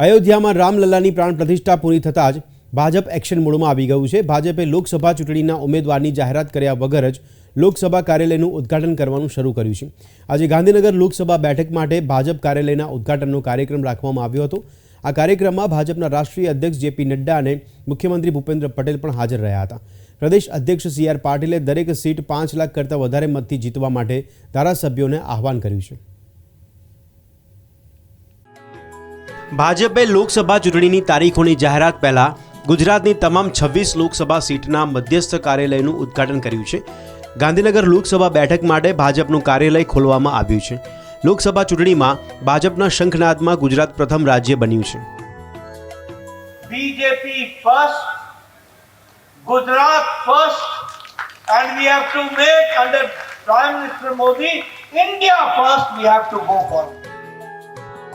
અયોધ્યામાં રામલલ્લાની પ્રાણ પ્રતિષ્ઠા પૂરી થતાં જ ભાજપ એક્શન મોડમાં આવી ગયું છે. ભાજપે લોકસભા ચૂંટણીના ઉમેદવારની જાહેરાત કર્યા વગર જ લોકસભા કાર્યાલયનું ઉદ્ઘાટન કરવાનું શરૂ કર્યું છે. આજે ગાંધીનગર લોકસભા બેઠક માટે ભાજપ કાર્યાલયના ઉદ્ઘાટનનો કાર્યક્રમ રાખવામાં આવ્યો હતો. આ કાર્યક્રમમાં ભાજપના રાષ્ટ્રીય અધ્યક્ષ જેપી નડ્ડા અને મુખ્યમંત્રી ભૂપેન્દ્ર પટેલ પણ હાજર રહ્યા હતા. પ્રદેશ અધ્યક્ષ સી આર પાટીલે દરેક સીટ પાંચ લાખ કરતાં વધારે મતથી જીતવા માટે ધારાસભ્યોને આહવાન કર્યું છે. ભાજપે લોકસભા ચૂંટણીની તારીખોની જાહેરાત પહેલા ગુજરાતની તમામ છવ્વીસ લોકસભા સીટના મધ્યસ્થ કાર્યાલયનું ઉદ્ઘાટન કર્યું છે. ગાંધીનગર લોકસભા બેઠક માટે ભાજપનું કાર્યાલય ખોલવામાં આવ્યું છે. લોકસભા ચૂંટણીમાં ભાજપના શંખનાદમાં ગુજરાત પ્રથમ રાજ્ય બન્યું છે. BJP first Gujarat first and we have to make under prime minister Modi India first we have to go for.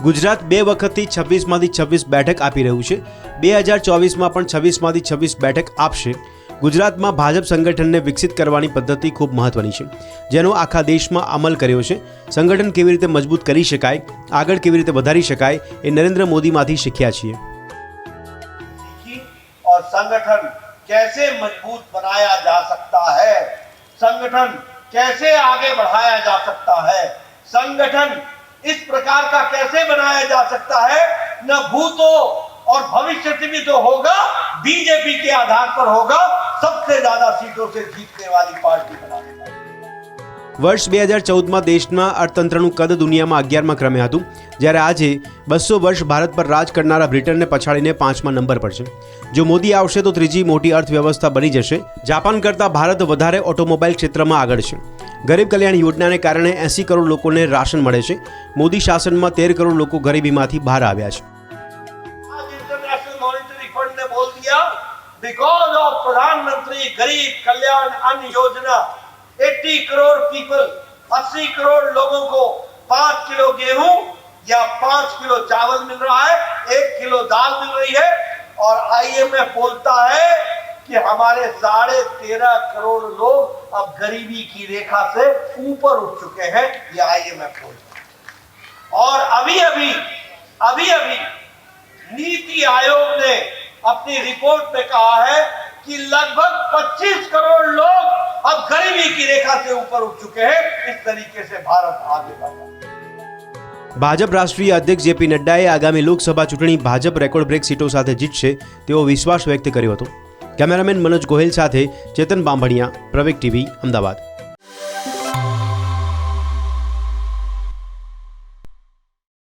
Gujarat બે વખતથી છવ્વીસમાંથી છવ્વીસ બેઠક આપી રહ્યું છે બે હજાર ચોવીસમાં પણ છવ્વીસમાંથી છવ્વીસ બેઠક આપશે ગુજરાતમાં ભાજપ સંગઠનને વિકસિત કરવાની પદ્ધતિ ખૂબ મહત્વની છે જેનો આખા દેશમાં અમલ કર્યો છે સંગઠન કેવી રીતે મજબૂત કરી શકાય આગળ કેવી રીતે વધારી શકાય એ નરેન્દ્ર મોદીમાંથી શીખ્યા છીએ सीखी और संगठन कैसे मजबूत बनाया जा सकता है संगठन कैसे आगे बढ़ाया जा सकता है संगठन इस प्रकार का कैसे बनाया जा सकता है न भूतो और भविष्य से भी तो होगा बीजेपी के आधार पर होगा सबसे ज्यादा सीटों से जीतने वाली पार्टी बनाने का વર્ષ બે હજાર ચૌદમાં દેશના અર્થતંત્રનું કદ દુનિયામાં અગિયારમાં ક્રમે હતું જ્યારે આજે બસો વર્ષ ભારત પર રાજ કરનારા બ્રિટનને પછાડીને પાંચમા નંબર પર છે જો મોદી આવશે તો ત્રીજી મોટી અર્થવ્યવસ્થા બની જશે જાપાન કરતાં ભારત વધારે ઓટોમોબાઈલ ક્ષેત્રમાં આગળ છે ગરીબ કલ્યાણ યોજનાને કારણે એંસી કરોડ લોકોને રાશન મળે છે મોદી શાસનમાં તેર કરોડ લોકો ગરીબીમાંથી બહાર આવ્યા છે आज इंटरनेशनल मॉनेटरी फंड ने बोल दिया बिकॉज ऑफ प्रधानमंत्री गरीब कल्याण अन्न योजना 80 करोड़ पीपल 80 करोड़ लोगों को पांच किलो गेहूं या पांच किलो चावल मिल रहा है एक किलो दाल मिल रही है और आईएमएफ बोलता है कि हमारे साढ़े तेरह करोड़ लोग अब गरीबी की रेखा से ऊपर उठ चुके हैं ये आईएमएफ बोलता है और अभी अभी अभी अभी नीति आयोग ने अपनी रिपोर्ट में कहा है कि लगभग 25 करोड़ लोग अब गरीबी की रेखा से ऊपर उठ चुके हैं इस तरीके से भारत आगे बढ़ रहा है ભાજપ રાષ્ટ્રીય અધ્યક્ષ જેપી નડ્ડાએ આગામી લોકસભા ચૂંટણી ભાજપ રેકોર્ડ બ્રેક સીટો સાથે જીતશે તેવો વિશ્વાસ વ્યક્ત કર્યો હતો કેમેરામેન મનોજ ગોહિલ સાથે ચેતન બાંભણિયા પ્રવેક ટીવી અમદાવાદ